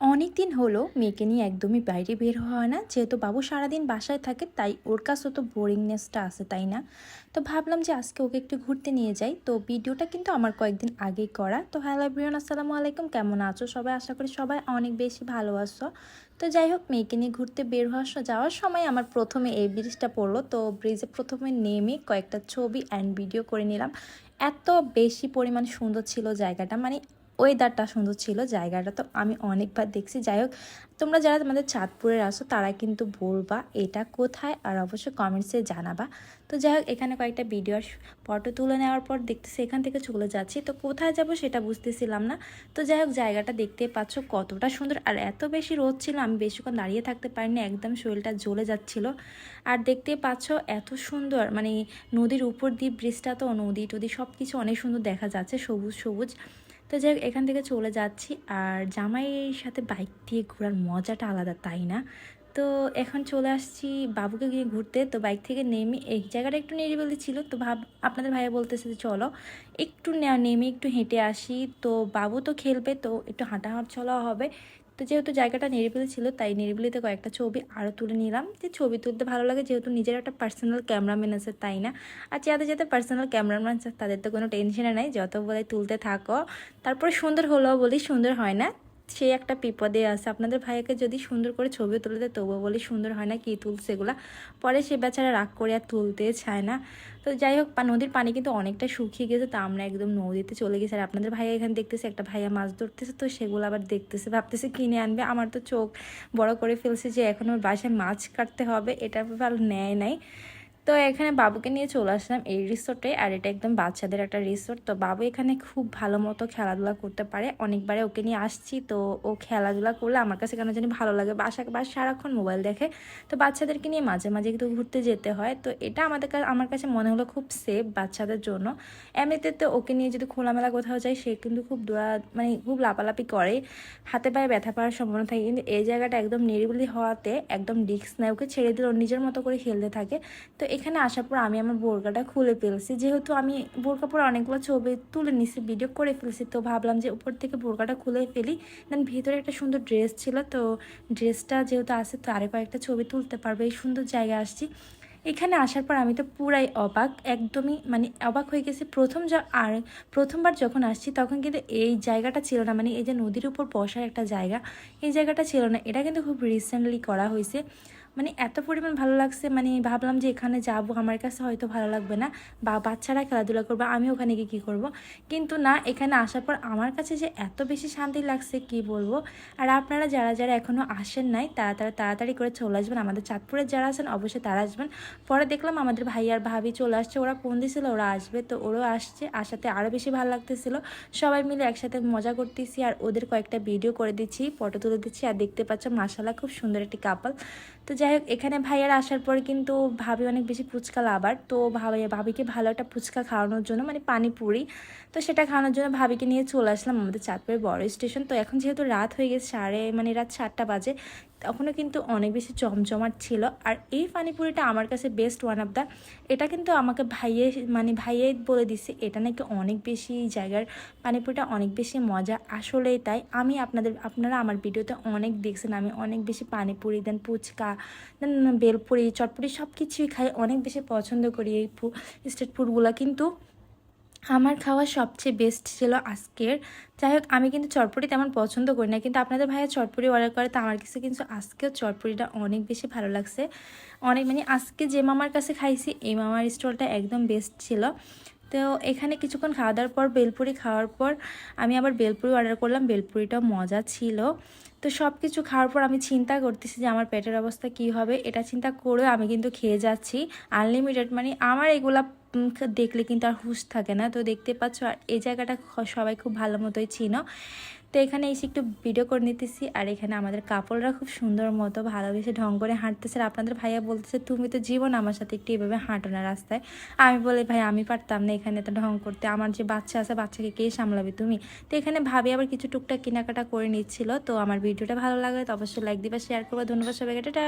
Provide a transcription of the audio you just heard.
অনেক দিন হলো মেয়েকে নিয়ে একদমই বাইরে বের হয় না। যেহেতু বাবু সারাদিন বাসায় থাকে, তাই ওর কাছেও তো বোরিংনেসটা আছে, তাই না? তো ভাবলাম যে আজকে ওকে একটু ঘুরতে নিয়ে যাই। তো ভিডিওটা কিন্তু আমার কয়েকদিন আগেই করা। তো হ্যালো এভরিওয়ান, আসসালামু আলাইকুম। কেমন আছো? সবাই আশা করি সবাই অনেক বেশি ভালো আছো। তো যাই হোক, মেয়েকে নিয়ে ঘুরতে বের হওয়ার যাওয়ার সময় আমার প্রথমে এই ব্রিজটা পড়ল। তো ব্রিজে প্রথমে নেমে কয়েকটা ছবি অ্যান্ড ভিডিও করে নিলাম। এত বেশি পরিমাণ সুন্দর ছিল জায়গাটা। মানে ওয়েদারটা সুন্দর ছিল, জায়গাটা তো আমি অনেকবার দেখছি। যাই হোক, তোমরা যারা তোমাদের চাঁদপুরের আসো তারা কিন্তু বলবা এটা কোথায় আর অবশ্যই কমেন্টসে জানাবা। তো যাই হোক, এখানে কয়েকটা ভিডিও আর ফটো তুলে নেওয়ার পর দেখতেছি এখান থেকে চলে যাচ্ছি। তো কোথায় যাব সেটা বুঝতেছিলাম না। তো যাই হোক, জায়গাটা দেখতে পাচ্ছ কতটা সুন্দর। আর এত বেশি রোদ ছিল, আমি বেশিক্ষণ দাঁড়িয়ে থাকতে পারিনি, একদম শরীরটা জ্বলে যাচ্ছিল। আর দেখতে পাচ্ছ এত সুন্দর মানে নদীর উপর দিয়ে ব্রিজটা তো নদী টদি সব কিছু অনেক সুন্দর দেখা যাচ্ছে সবুজ সবুজ তো যাই এখান থেকে চলে যাচ্ছি। আর জামাইয়ের সাথে বাইক দিয়ে ঘোরার মজাটা আলাদা, তাই না? তো এখন চলে আসছি বাবুকে গিয়ে ঘুরতে। তো বাইক থেকে নেমে, এই জায়গাটা একটু নিরিবিলি ছিল। তো ভাব, আপনাদের ভাইয়া বলতেছে যে চলো, একটু নেমে একটু হেঁটে আসি। তো বাবু তো খেলবে, তো একটু হাঁটা হাঁট চলাও হবে। তো যেহেতু জায়গাটা নিরিবিলি ছিল, তাই নিরিবিলিতে কয়েকটা ছবি আরও তুলে নিলাম। যে ছবি তুলতে ভালো লাগে যেহেতু নিজের একটা পার্সোনাল ক্যামেরাম্যান আছে, তাই না? আর যাদের যাদের পার্সোনাল ক্যামেরাম্যান আছে, তাদের তো কোনো টেনশনে নাই, যত বলে তুলতে থাকো। তারপরে সুন্দর হলো বলি, সুন্দর হয় না। সে একটা বিপদে আছে। আপনাদের ভাইয়াকে যদি সুন্দর করে ছবি তুলে দেয়, তবুও বলি সুন্দর হয় না কি তুলছে এগুলা। পরে সে বেচারা রাগ করে আর তুলতে চায় না। তো যাই হোক নদীর পানি কিন্তু অনেকটা শুকিয়ে গেছে, তো আমরা একদম নদীতে চলে গেছি। আর আপনাদের ভাইয়া এখানে দেখতেছে, একটা ভাইয়া মাছ ধরতেছে, তো সেগুলো আবার দেখতেছে। ভাবতেছে কিনে আনবে। আমার তো চোখ বড় করে ফেলছে যে, এখন ওর বাসায় মাছ কাটতে হবে, এটা ভালো নেয় নাই। তো এখানে বাবুকে নিয়ে চলে আসলাম এই রিসোর্টে, আর এটা একদম বাচ্চাদের একটা রিসোর্ট। তো বাবু এখানে খুব ভালো মতো খেলাধুলা করতে পারে। অনেকবারে ওকে নিয়ে আসছি, তো ও খেলাধুলা করলে আমার কাছে কেন জানি ভালো লাগে। বাসা বাস সারাক্ষণ মোবাইল দেখে। তো বাচ্চাদেরকে নিয়ে মাঝে মাঝে কিন্তু ঘুরতে যেতে হয়। তো এটা আমাদের আমার কাছে মনে হলো খুব সেফ বাচ্চাদের জন্য। এমনিতে তো ওকে নিয়ে যদি খোলামেলা কোথাও যায়, সে কিন্তু খুব দোয়া মানে খুব লাপালাপি করে। হাতে পায়ে ব্যথা পাওয়ার সম্ভাবনা থাকে। কিন্তু এই জায়গাটা একদম নিরিবিলি হওয়াতে একদম রিস্ক নেয়। ওকে ছেড়ে দিলে নিজের মতো করে খেলতে থাকে। তো এখানে আসার পর আমি আমার বোরকাটা খুলে ফেলছি। যেহেতু আমি বোরকা পরে অনেকগুলো ছবি তুলে নিছি ভিডিও করে ফেলছি, তো ভাবলাম যে উপর থেকে বোরকাটা খুলে ফেলি। দেন ভিতরে একটা সুন্দর ড্রেস ছিল, তো ড্রেসটা যেহেতু আছে, তো আরে কয়েকটা ছবি তুলতে পারবে, এই সুন্দর জায়গায় আসছি। এখানে আসার পর আমি তো পুরাই অবাক, একদমই মানে অবাক হয়ে গেছি। প্রথম য আর প্রথমবার যখন আসছি, তখন কিন্তু এই জায়গাটা ছিল না মানে এই যে নদীর উপর বসার একটা জায়গা, এই জায়গাটা ছিল না। এটা কিন্তু খুব রিসেন্টলি করা হয়েছে। মানে এত পরিমাণ ভালো লাগছে মানে ভাবলাম যে এখানে যাব, আমার কাছে হয়তো ভালো লাগবে না। বা বাচ্চারা খেলাধুলা করবে, আমি ওখানে গিয়ে কী করব? কিন্তু না, এখানে আসার পর আমার কাছে যে এত বেশি শান্তি লাগছে, কি বলব? আর আপনারা যারা যারা এখনও আসেন নাই, তারা তারা তাড়াতাড়ি করে চলে আসবেন। আমাদের চাঁদপুরের যারা আছেন, অবশ্যই তারা আসবেন। পরে দেখলাম আমাদের ভাই আর ভাবি চলে আসছে, ওরা ফোন দিয়েছিল, ওরা আসবে, তো ওরাও আসছে। আসাতে আরও বেশি ভালো লাগতেছিল। সবাই মিলে একসাথে মজা করতেছি, আর ওদের কয়েকটা ভিডিও করে দিচ্ছি ফটো তুলে দিচ্ছি, আর দেখতে পাচ্ছ মাসালা খুব সুন্দর একটি কাপল তো যাই হোক, এখানে ভাইয়ার আসার পর কিন্তু ভাবি অনেক বেশি ফুচকা লাভার। তো ভাবি ভাবিকে ভালো একটা ফুচকা খাওয়ানোর জন্য মানে পানিপুরি, তো সেটা খাওয়ানোর জন্য ভাবিকে নিয়ে চলে আসলাম আমাদের চাঁদপুরের বড় স্টেশন। তো এখন যেহেতু রাত হয়ে গেছে, সাড়ে মানে রাত সাতটা বাজে, তখনও কিন্তু অনেক বেশি জমজমাট ছিল। আর এই পানিপুরিটা আমার কাছে বেস্ট ওয়ান অফ দ্য এটা কিন্তু আমাকে ভাইয়ে মানে ভাইয়ে বলে দিছে, এটা নাকি অনেক বেশি জায়গার পানিপুরিটা অনেক বেশি মজা। আসলেই তাই, আমি আপনাদের, আপনারা আমার ভিডিওতে অনেক দেখছেন, আমি অনেক বেশি পানিপুরি, দেন ফুচকা বেলপুরি, চটপুরি সব কিছুই খাই। অনেক বেশি পছন্দ করি এই স্ট্রিট ফুডগুলো কিন্তু আমার খাওয়া সবচেয়ে বেস্ট ছিল আজকের। যাই হোক, আমি কিন্তু চটপটি তেমন পছন্দ করি না। কিন্তু আপনাদের ভাইয়া চটপটি অর্ডার করে, তো আমার কাছে কিন্তু আজকেও চটপটিটা অনেক বেশি ভালো লাগছে। অনেক মানে আজকে যে মামার কাছে খাইছি, এই মামার স্টলটা একদম বেস্ট ছিল। তো এখানে কিছুক্ষণ খাওয়া দাওয়ার পর, বেলপুরি খাওয়ার পর, আমি আবার বেলপুরি অর্ডার করলাম। বেলপুরিটাও মজা ছিল। তো সব কিছু খাওয়ার পর আমি চিন্তা করতেছি যে আমার পেটের অবস্থা কি হবে, এটা চিন্তা করে আমি কিন্তু খেয়ে যাচ্ছি। আনলিমিটেড মানে আমার এগুলা দেখলে কিন্তু আর হুশ থাকে না। তো দেখতে পাচ্ছ, আর এই জায়গাটা সবাই খুব ভালো মতোই চিনো। তো এখানে এসে একটু ভিডিও করে নিতেছি। আর এখানে আমাদের কাপড়রা খুব সুন্দর মতো ভালোবেসে ঢং করে হাঁটতেছে। আর আপনাদের ভাইয়া বলতেছে, তুমি তো জীবন আমার সাথে একটু এভাবে হাঁটো না রাস্তায়। আমি বলি, ভাই, আমি পারতাম না এখানে তো ঢং করতে। আমার যে বাচ্চা আছে, বাচ্চাকে কে সামলাবে তুমি? তো এখানে ভাবি আবার কিছু টুকটাক কেনাকাটা করে নিচ্ছিল। তো আমার ভিডিওটা ভালো লাগলে তো অবশ্যই লাইক দিবা শেয়ার করবা। ধন্যবাদ সবাইকে। টাটা!